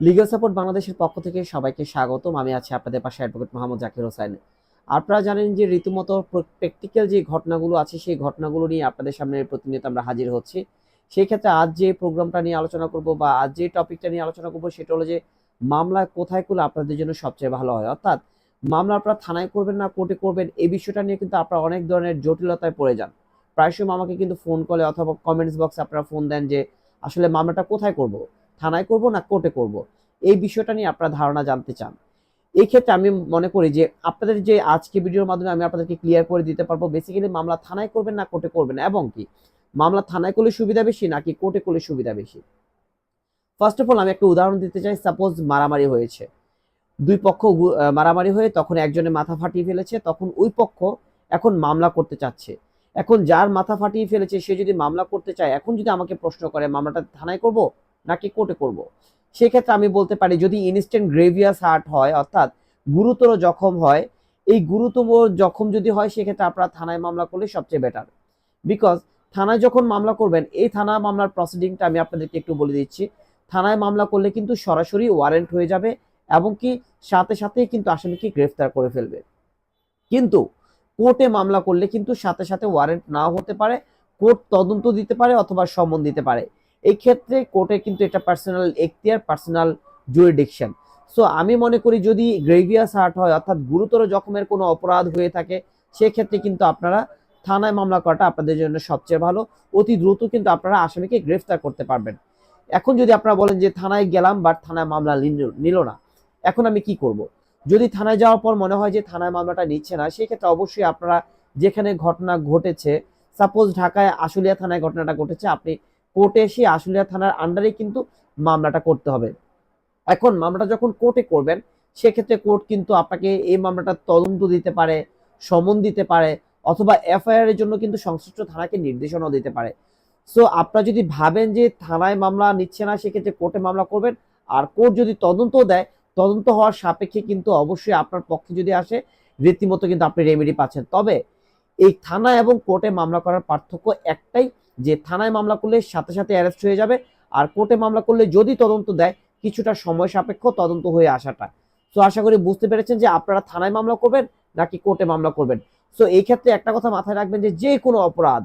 Legal support বাংলাদেশের পক্ষ থেকে সবাইকে স্বাগতম। আমি আছি আপনাদের পাশে অ্যাডভোকেট মোহাম্মদ জাকির হোসেন। আপনারা জানেন যে রীতিমতো প্র্যাকটিক্যাল যে ঘটনাগুলো আছে, সেই ঘটনাগুলো নিয়ে আপনাদের সামনে প্রতিনিয়ত আমরা হাজির হচ্ছি। সেই ক্ষেত্রে আজ যে প্রোগ্রামটা নিয়ে আলোচনা করব বা আজ যে টপিকটা নিয়ে আলোচনা করব, সেটা হলো যে মামলা কোথায় করলে আপনাদের জন্য সবচেয়ে ভালো হয়। অর্থাৎ মামলা আপনারা থানায় করবেন না, কোর্টে করবেন এই বিষয়টা নিয়ে কিন্তু আপনারা অনেক ধরনের জটিলতায় পড়ে যান। প্রায় সময় আমাকে কিন্তু ফোন কলে অথবা কমেন্টস বক্সে আপনারা ফোন দেন যে, আসলে মামলাটা কোথায় করব? থানায় করব না কোর্টে করব? এই বিষয়টা নিয়ে আপনারা ধারণা জানতে চান। এই ক্ষেত্রে আমি মনে করি যে আপনাদের যে আজকে ভিডিওর মাধ্যমে আমি আপনাদেরকে ক্লিয়ার করে দিতে পারব বেসিক্যালি মামলা থানায় করবেন না কোর্টে করবেন এবং কি? মামলা থানায় করলে সুবিধা বেশি নাকি কোর্টে করলে সুবিধা বেশি? ফার্স্ট অফ অল আমি একটা উদাহরণ দিতে চাই সাপোজ মারামারি হয়েছে। দুই পক্ষ মারামারি হয়ে তখন একজনের মাথা ফাটিয়ে ফেলেছে, তখন ওই পক্ষ এখন মামলা করতে চাচ্ছে। এখন যার মাথা ফাটিয়ে ফেলেছে, সে যদি মামলা করতে চায়, এখন যদি আমাকে প্রশ্ন করে, মামলাটা থানায় করব নাকি কোর্টে করব? সেক্ষেত্রে আমি বলতে পারি, যদি ইনস্ট্যান্ট গ্রেভিয়াস হার্ট হয়, অর্থাৎ গুরুতর জখম হয়, এই গুরুতর জখম যদি হয়, সেক্ষেত্রে আপনারা থানায় মামলা করলে সবচেয়ে বেটার বিকজ থানায় যখন মামলা করবেন, এই থানা মামলার প্রসিডিংটা আমি আপনাদেরকে একটু বলে দিচ্ছি। থানায় মামলা করলে কিন্তু সরাসরি ওয়ারেন্ট হয়ে যাবে এবং কি সাথে সাথেই কিন্তু আসামিকে গ্রেফতার করে ফেলবে। কিন্তু কোর্টে মামলা করলে কিন্তু সাথে সাথে ওয়ারেন্ট নাও হতে পারে, কোর্ট তদন্ত দিতে পারে অথবা সমন দিতে পারে। এই ক্ষেত্রে কোর্টে কিন্তু এটা পার্সোনাল এখতিয়ার পার্সোনাল জুরিডিকশন সো আমি মনে করি যদি গ্রেভিয়াস হার্ট হয়, অর্থাৎ গুরুতর জখমের কোনো অপরাধ হয়ে থাকে, সেক্ষেত্রে কিন্তু আপনারা থানায় মামলা করাটা আপনাদের জন্য সবচেয়ে ভালো। অতি দ্রুত কিন্তু আপনারা আসামিকে গ্রেফতার করতে পারবেন। এখন যদি আপনারা বলেন যে থানায় গেলাম বাট থানায় মামলা নিল- না, এখন আমি কি করব? যদি থানায় যাওয়ার পর মনে হয় যে থানায় মামলাটা নিচ্ছে না, সেক্ষেত্রে অবশ্যই আপনারা যেখানে ঘটনা ঘটেছে সাপোজ ঢাকায় আশুলিয়া থানায় ঘটনাটা ঘটেছে, আপনি কোর্টে এসে আশুলিয়া থানার আন্ডারে কিন্তু মামলাটা করতে হবে। এখন মামলাটা যখন কোর্টে করবেন, সেক্ষেত্রে কোর্ট কিন্তু আপনাকে এই মামলাটা তদন্ত দিতে পারে, সমন দিতে পারে, অথবা এফআইআর এর জন্য কিন্তু সংশ্লিষ্ট থানাকে নির্দেশনাও দিতে পারে। সো আপনারা যদি ভাবেন যে থানায় মামলা নিচ্ছে না, সেক্ষেত্রে কোর্টে মামলা করবেন। আর কোর্ট যদি তদন্ত দেয়, তদন্ত হওয়ার সাপেক্ষে কিন্তু অবশ্যই আপনার পক্ষে যদি আসে, রীতিমতো কিন্তু আপনি রেমেডি পাচ্ছেন। তবে এই থানা এবং কোর্টে মামলা করার পার্থক্য একটাই যে থানায় মামলা করলে সাথে সাথে অ্যারেস্ট হয়ে যাবে আর কোর্টে মামলা করলে যদি তদন্ত দেয়, কিছুটা সময় সাপেক্ষ তদন্ত হয়ে আসাটা। তো আশা করি বুঝতে পেরেছেন যে আপনারা থানায় মামলা করবেন নাকি কোর্টে মামলা করবেন। সো এই ক্ষেত্রে একটা কথা মাথায় রাখবেন যে যে কোনো অপরাধ,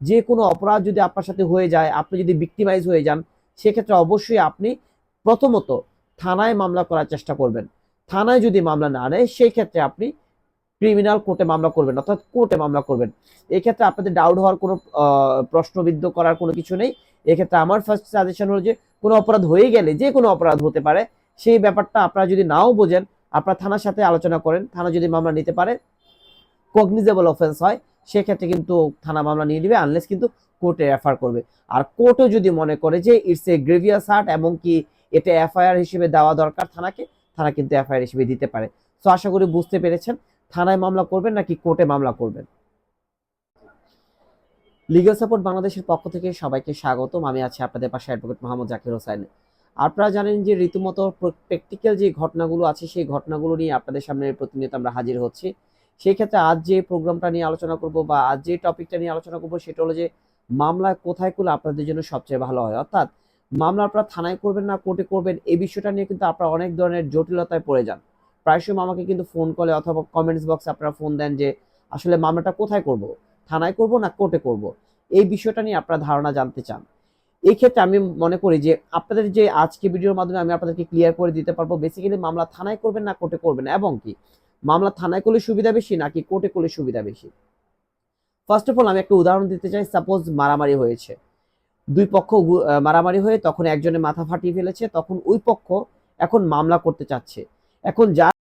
যে কোনো অপরাধ যদি আপনার সাথে হয়ে যায়, আপনি যদি ভিক্টিমাইজ হয়ে যান, সেক্ষেত্রে অবশ্যই আপনি প্রথমত থানায় মামলা করার চেষ্টা করবেন। থানায় যদি মামলা না নেয়, সেই ক্ষেত্রে আপনি ক্রিমিনাল কোর্টে মামলা করবেন, অর্থাৎ কোর্টে মামলা করবেন। এই ক্ষেত্রে আপনাদের ডাউট হওয়ার কোনো প্রশ্নবিদ্ধ করার কোনো কিছু নেই। এক্ষেত্রে আমার ফার্স্ট সাজেশন হলো যে, কোনো অপরাধ হয়ে গেলে যে কোনো অপরাধ হতে পারে, সেই ব্যাপারটা আপনারা যদি নাও বোঝেন, আপনারা থানার সাথে আলোচনা করেন, থানা যদি মামলা নিতে পারে কগনিজেবল অফেন্স হয়, সেক্ষেত্রে কিন্তু থানা মামলা নিয়ে নেবে আনলেস কিন্তু কোর্টে রেফার করবে। আর কোর্টও যদি মনে করে যে ইটস এ গ্রেভিয়াস হার্ট এবং কি এটা এফআইআর হিসেবে দেওয়া দরকার থানাকে, থানা কিন্তু এফআইআর হিসেবে দিতে পারে। তো আশা করি বুঝতে পেরেছেন। থানায় মামলা করবেন নাকি কোর্টে মামলা করবেন? লিগাল সাপোর্ট বাংলাদেশের পক্ষ থেকে সবাইকে স্বাগতম। আমি আছি আপনাদের পাশে অ্যাডভোকেট মোহাম্মদ জাকির হোসেন আপনারা জানেন যে রীতিমতো প্র্যাকটিক্যাল যে ঘটনাগুলো আছে, সেই ঘটনাগুলো নিয়ে আপনাদের সামনে প্রতিনিয়ত আমরা হাজির হচ্ছি। সেই ক্ষেত্রে আজ যে প্রোগ্রামটা নিয়ে আলোচনা করব বা আজ যে টপিকটা নিয়ে আলোচনা করব, সেটা হলো যে মামলা কোথায় করলে আপনাদের জন্য সবচেয়ে ভালো হয়। অর্থাৎ মামলা আপনারা থানায় করবেন না, কোর্টে করবেন এই বিষয়টা নিয়ে কিন্তু আপনারা অনেক ধরনের জটিলতায় পড়ে যান। প্রায় সময় আমাকে কিন্তু ফোন কলে অথবা কমেন্টস বক্সে আপনারা ফোন দেন যে, আসলে মামলাটা কোথায় করব? থানায় করব না কোর্টে করব? এই বিষয়টা নিয়ে আপনারা ধারণা জানতে চান। এই ক্ষেত্রে আমি মনে করি যে, আপনাদের যে আজকে ভিডিওর মাধ্যমে আমি আপনাদেরকে ক্লিয়ার করে দিতে পারব বেসিক্যালি মামলা থানায় করবেন না কোর্টে করবেন এবং কি? মামলা থানায় করলে সুবিধা বেশি নাকি কোর্টে করলে সুবিধা বেশি? ফার্স্ট অফ অল আমি একটা উদাহরণ দিতে চাই। সাপোজ মারামারি হয়েছে। দুই পক্ষ মারামারি হয়ে তখন একজনের মাথা ফাটিয়ে ফেলেছে, তখন ওই পক্ষ এখন মামলা করতে চাচ্ছে। এখন যার